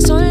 Son